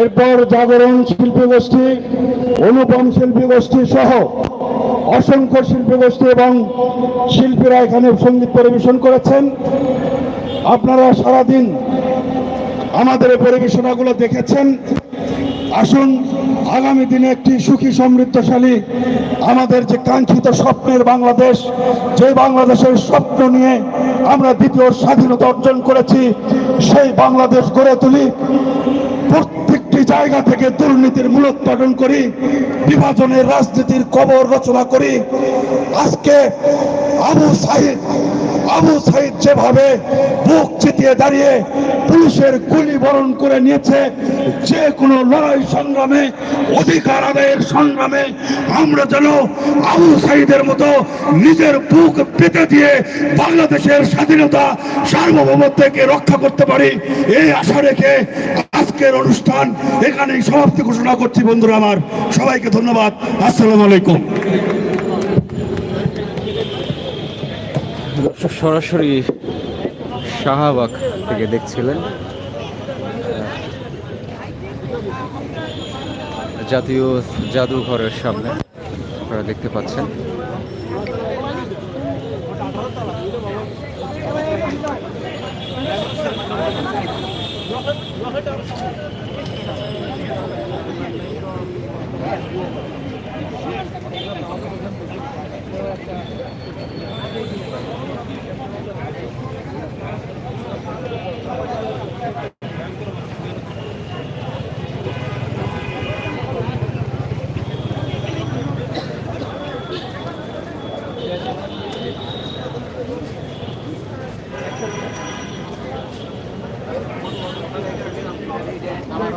এরপর জাগরণ শিল্পী গোষ্ঠী, অনুপম শিল্পী গোষ্ঠী সহ অসংখ্য শিল্পী গোষ্ঠী এবং শিল্পীরা এখানে সংগীত পরিবেশন করেছেন। আপনারা সারাদিন আমাদের পরিবেশনাগুলো দেখেছেন। আসুন, আগামী দিনে একটি সুখী, সমৃদ্ধশালী, আমাদের যে কাঙ্ক্ষিত স্বপ্নের বাংলাদেশ, যে বাংলাদেশের স্বপ্ন নিয়ে আমরা দ্বিতীয় স্বাধীনতা অর্জন করেছি, সেই বাংলাদেশ গড়ে তুলি। প্রত্যেকটি জায়গা থেকে দুর্নীতির মূলোৎপাটন করি, বিভাজনের রাজনীতির কবর রচনা করি। আজকে আবু সাইদ আবু সাইদ যেভাবে বুক চিতিয়ে দাঁড়িয়ে পুলিশের গুলি বরণ করে নিয়েছে যে কোনো লড়াই সংগ্রামে, অধিকার আদায়ের সংগ্রামে, আমরা যেন আবু সাইদের মতো নিজের বুক পেতে দিয়ে বাংলাদেশের স্বাধীনতা সার্বভৌমত্বকে রক্ষা করতে পারি, এই আশা রেখে আজকের অনুষ্ঠান এখানেই সমাপ্তি ঘোষণা করছি বন্ধুরা আমার। সবাইকে ধন্যবাদ। আসসালামু আলাইকুম। সরাসরি শাহবাগ থেকে দেখছিলেন। জাতীয় জাদুঘরের সামনে আপনারা দেখতে পাচ্ছেন। 对，